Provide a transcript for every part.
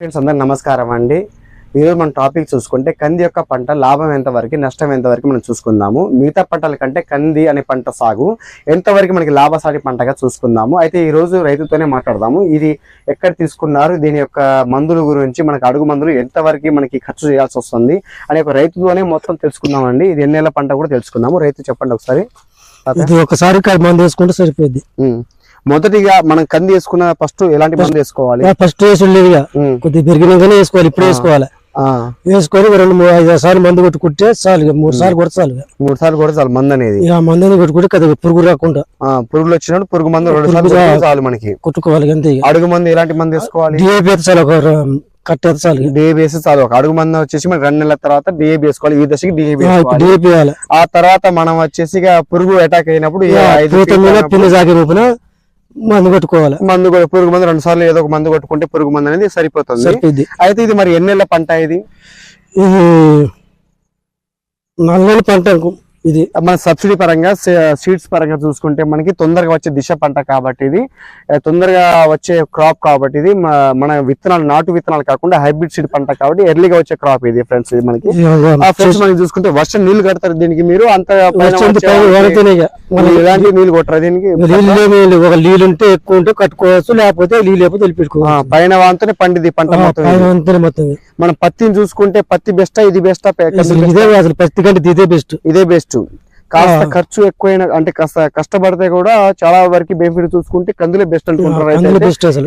Friends అందరికి నమస్కారం అండి. ఈరోజు మన టాపిక్ చూసుకుంటే కంది యొక్క పంట లాభం ఎంతవరకు నష్టం ఎంతవరకు మనం చూసుకుందాము. మిగతా పంటల కంటే కంది అనే పంట సాగు ఎంతవరకు మనకి లాభసాటి పంటగా చూసుకుందాము. అయితే ఈ రోజు రైతుతోనే మాట్లాడదాము. ఇది ఎక్కడ తీసుకున్నారు దీని యొక్క మందుల గురించి మనకి అడుగు మందులు ఎంతవరకు మనకి ఖర్చు చేయాల్సి వస్తుంది అనే ఒక రైతుతోనే మొత్తం తెలుసుకుందామండి. ఇది ఎన్నేళ్ళ పంట కూడా తెలుసుకుందాము. రైతు చెప్పండి ఒకసారి. ఇది ఒకసారి మందు వేసుకుంటే సరిపోద్ది. ఉమ్. మొదటిగా మనం కంది వేసుకున్న ఫస్ట్ ఎలాంటి మందు వేసుకోవాలి? ఫస్ట్ వేసి లేదుగా ఉమ్. కొద్దిగా పెరిగినాకనే వేసుకోవాలి ఇప్పుడు వేసుకోవాలి. వేసుకొని రెండు మూడు ఐదు సార్లు మందు కొట్టుకుంటే చాలు మూడు సార్లు కొడితే చాలు ఇక. మూడు సార్లు కూడా చాలు మందు అనేది. ఆ మందుని కొట్టుకుంటే కదా పురుగు రాకుండా. ఆ, పురుగులు వచ్చినప్పుడు పురుగు మందు రెండు సార్లు చాలు మనకి. కొట్టుకోవాలి అంతే అడుగు మందు ఎలాంటి మందు వేసుకోవాలి? డిఏపి చాలు ఒక ర- కట్ట అయితే చాలు. డిఏబి వేస్తే చాలు. ఒక అడుగు మందు వచ్చేసి మనకి రెండు నెలల తర్వాత డిఏబి వేసుకోవాలి. ఈ దశకి డిఏబి డిఏపి వేయాలి. ఆ తర్వాత మనం వచ్చేసి పురుగు అటాక్ అయినప్పుడు మీద కొట్టుకోవాలి. మందు పురుగు మందు రెండు సార్లు ఏదో ఒక మందు కొట్టుకుంటే పురుగు మందు అనేది సరిపోతుంది. అయితే ఇది మరి ఎన్నెళ్ళ పంట ఇది? నల్లని పంట ఇది మన సబ్సిడీ పరంగా సీడ్స్ పరంగా చూసుకుంటే మనకి తొందరగా వచ్చే దిశ పంట కాబట్టి ఇది. తొందరగా వచ్చే క్రాప్ కాబట్టి ఇది. మన విత్తనాలు నాటు విత్తనాలు కాకుండా హైబ్రిడ్ సీడ్ పంట కాబట్టి ఎర్లీగా వచ్చే క్రాప్ ఇది ఫ్రెండ్స్ ఇది మనకి. ఫ్రెండ్స్ మనం చూసుకుంటే వర్షం నీళ్ళు కడతారు దీనికి మీరు అంత ఎలాంటి నీళ్ళు కొట్టరు దీనికి. నీళ్ళు ఉంటే ఎక్కువ ఉంటే కట్టుకోవచ్చు లేకపోతే నీళ్ళు లేకపోతే పైన వాంతోనే పండిది పంట మొత్తం మనం పత్తిని చూసుకుంటే పత్తి బెస్టా ఇది బెస్టా ఇదే అసలు పత్తి కంటే ఇదే బెస్ట్. ఇదే బెస్ట్. కాస్త ఆ. ఖర్చు ఎక్కువైన అంటే కాస్త కష్టపడితే కూడా చాలా వరకు బెనిఫిట్ చూసుకుంటే కందులే బెస్ట్ అనుకుంటారు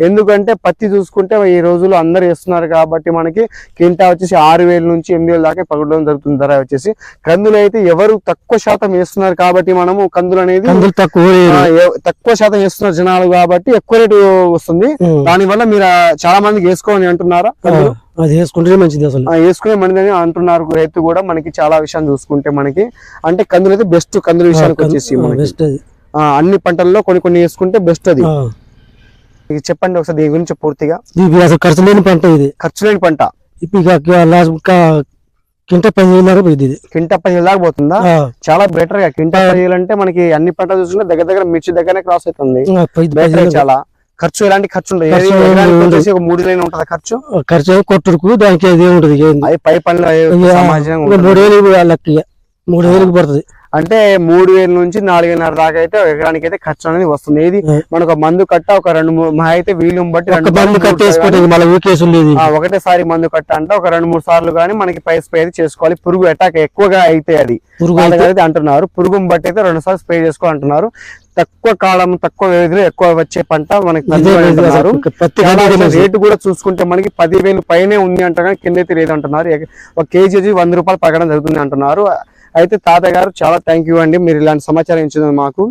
ఎందుకంటే పత్తి చూసుకుంటే ఈ రోజుల్లో అందరు వేస్తున్నారు కాబట్టి మనకి కింటా వచ్చేసి ఆరు వేల నుంచి ఎనిమిది వేల దాకా పగడం జరుగుతుంది ధర వచ్చేసి. కందులు అయితే ఎవరు తక్కువ శాతం వేస్తున్నారు కాబట్టి మనము కందులు అనేది తక్కువ శాతం వేస్తున్నారు జనాలు కాబట్టి ఎక్కువ రేటు వస్తుంది. ఉం. దాని వల్ల మీరు చాలా మందికి వేసుకోమని అంటున్నారా అది వేసుకుంటే మంచిది అసలు. వేసుకునే మంది అంటున్నారు రైతు కూడా మనకి చాలా విషయం చూసుకుంటే మనకి. అంటే కందులు అయితే బెస్ట్ కందుల విషయానికి వచ్చేసి బెస్ట్ అది. అన్ని పంటల్లో కొన్ని కొన్ని వేసుకుంటే బెస్ట్ అది. చెప్పండి ఒకసారి దీని గురించి పూర్తిగా. ఇది అసలు ఖర్చు లేని పంట. ఇది ఖర్చు లేని పంట కింట దాకా పోయింది ఇది. కింట దాకా పోతుందా? చాలా బెటర్గా కింట పదిహేను అంటే మనకి అన్ని పంటలు చూసుకుంటే దగ్గర దగ్గర మిర్చి దగ్గరనే క్రాస్ అవుతుంది. చాలా. ఖర్చు ఎలాంటి ఖర్చు ఉండదు ఒక మూడు లైన్ ఉంటుందా ఖర్చు ఖర్చు ఏమో కొట్టుడుకు దానికి అది. అది పై పనులు మూడు వేలు లెక్క. మూడు వేలకు పడుతుంది అంటే మూడు వేల నుంచి నాలుగున్నర దాకా అయితే ఎకరానికి అయితే ఖర్చు అనేది వస్తుంది. ఆ. మనకు మందు కట్ట ఒక రెండు మూడు మా అయితే వీలు బట్టి ఒకటేసారి మందు కట్ట అంటే ఒక రెండు మూడు సార్లు కానీ మనకి పై స్ప్రే అయితే చేసుకోవాలి. పురుగు అటాక్ ఎక్కువగా అయితే అది. అయితే అంటున్నారు. పురుగుని బట్టి అయితే రెండు సార్లు స్ప్రే చేసుకోవాలంటున్నారు తక్కువ కాలం తక్కువ వ్యవధిలో ఎక్కువ వచ్చే పంట మనకి ఇదే ఇది ఇదే. రేటు కూడా చూసుకుంటే మనకి పదివేలు పైనే ఉంది అంట కానీ కింద అయితే లేదు అంటున్నారు ఎగ- ఒక కేజీ వంద రూపాయలు పగడం జరుగుతుంది అంటున్నారు. అయితే తాతయ్య గారు చాలా థ్యాంక్ యూ అండి. మీరు ఇలాంటి సమాచారం ఇచ్చింది మాకు.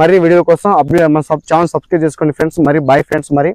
మరి వీడియో కోసం అప్డేట్ మన ఛానల్ సబ్స్క్రైబ్ చేసుకోండి ఫ్రెండ్స్. మరి బాయ్ ఫ్రెండ్స్ మరి